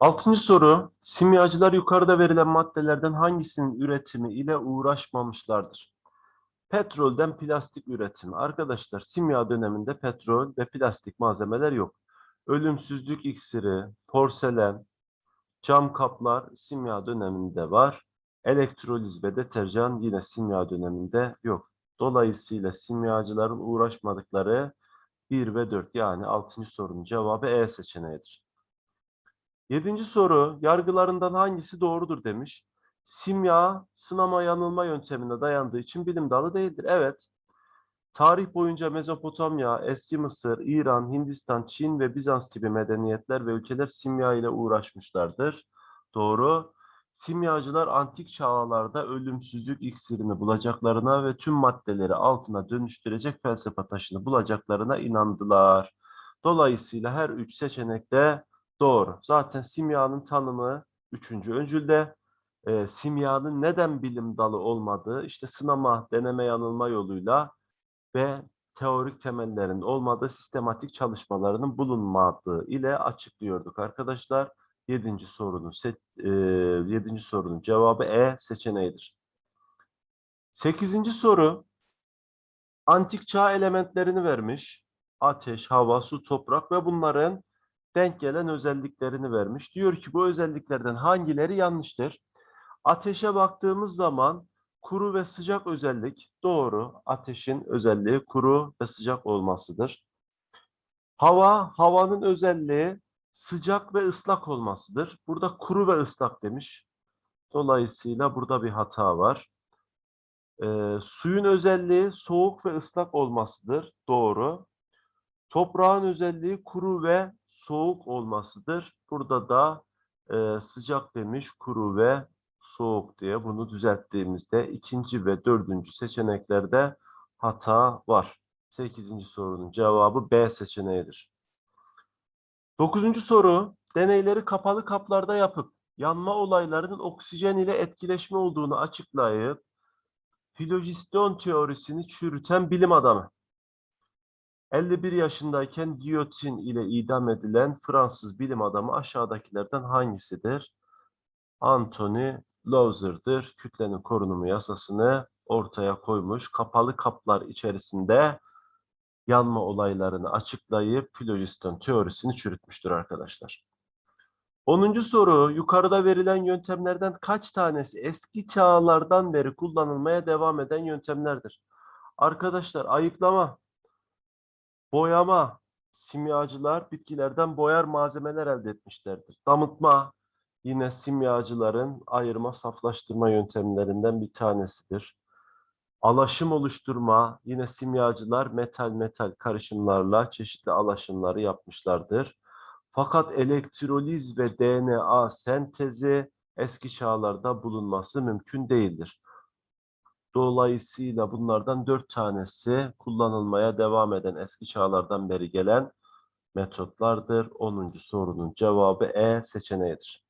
Altıncı soru. Simyacılar yukarıda verilen maddelerden hangisinin üretimi ile uğraşmamışlardır? Petrolden plastik üretimi. Arkadaşlar simya döneminde petrol ve plastik malzemeler yok. Ölümsüzlük iksiri, porselen, cam kaplar simya döneminde var. Elektroliz ve deterjan yine simya döneminde yok. Dolayısıyla simyacıların uğraşmadıkları 1 ve 4 yani 6. sorunun cevabı E seçeneğidir. Yedinci soru, yargılarından hangisi doğrudur demiş. Simya, sınama yanılma yöntemine dayandığı için bilim dalı değildir. Evet, tarih boyunca Mezopotamya, Eski Mısır, İran, Hindistan, Çin ve Bizans gibi medeniyetler ve ülkeler simya ile uğraşmışlardır. Doğru. Simyacılar antik çağlarda ölümsüzlük iksirini bulacaklarına ve tüm maddeleri altına dönüştürecek felsefe taşını bulacaklarına inandılar. Dolayısıyla her üç seçenekte Doğru. Zaten simyanın tanımı üçüncü öncülde. E, simyanın neden bilim dalı olmadığı işte sınama, deneme yanılma yoluyla ve teorik temellerin olmadığı sistematik çalışmalarının bulunmadığı ile açıklıyorduk arkadaşlar. Yedinci sorunun se- e, yedinci sorunun cevabı E seçeneğidir. Sekizinci soru antik çağ elementlerini vermiş. Ateş, hava, su, toprak ve bunların denk gelen özelliklerini vermiş. Diyor ki bu özelliklerden hangileri yanlıştır? Ateşe baktığımız zaman kuru ve sıcak özellik doğru. Ateşin özelliği kuru ve sıcak olmasıdır. Hava, havanın özelliği sıcak ve ıslak olmasıdır. Burada kuru ve ıslak demiş. Dolayısıyla burada bir hata var. Ee, suyun özelliği soğuk ve ıslak olmasıdır. Doğru. Toprağın özelliği kuru ve soğuk olmasıdır. Burada da e, sıcak demiş, kuru ve soğuk diye bunu düzelttiğimizde ikinci ve dördüncü seçeneklerde hata var. Sekizinci sorunun cevabı B seçeneğidir. Dokuzuncu soru, deneyleri kapalı kaplarda yapıp yanma olaylarının oksijen ile etkileşme olduğunu açıklayıp filojiston teorisini çürüten bilim adamı. 51 yaşındayken giyotin ile idam edilen Fransız bilim adamı aşağıdakilerden hangisidir? Anthony Lauser'dır. Kütlenin korunumu yasasını ortaya koymuş. Kapalı kaplar içerisinde yanma olaylarını açıklayıp filojiston teorisini çürütmüştür arkadaşlar. 10. soru, yukarıda verilen yöntemlerden kaç tanesi eski çağlardan beri kullanılmaya devam eden yöntemlerdir? Arkadaşlar ayıklama, boyama, simyacılar bitkilerden boyar malzemeler elde etmişlerdir. Damıtma, yine simyacıların ayırma, saflaştırma yöntemlerinden bir tanesidir. Alaşım oluşturma, yine simyacılar metal metal karışımlarla çeşitli alaşımları yapmışlardır. Fakat elektroliz ve DNA sentezi eski çağlarda bulunması mümkün değildir. Dolayısıyla bunlardan dört tanesi kullanılmaya devam eden eski çağlardan beri gelen metotlardır. 10. sorunun cevabı E seçeneğidir.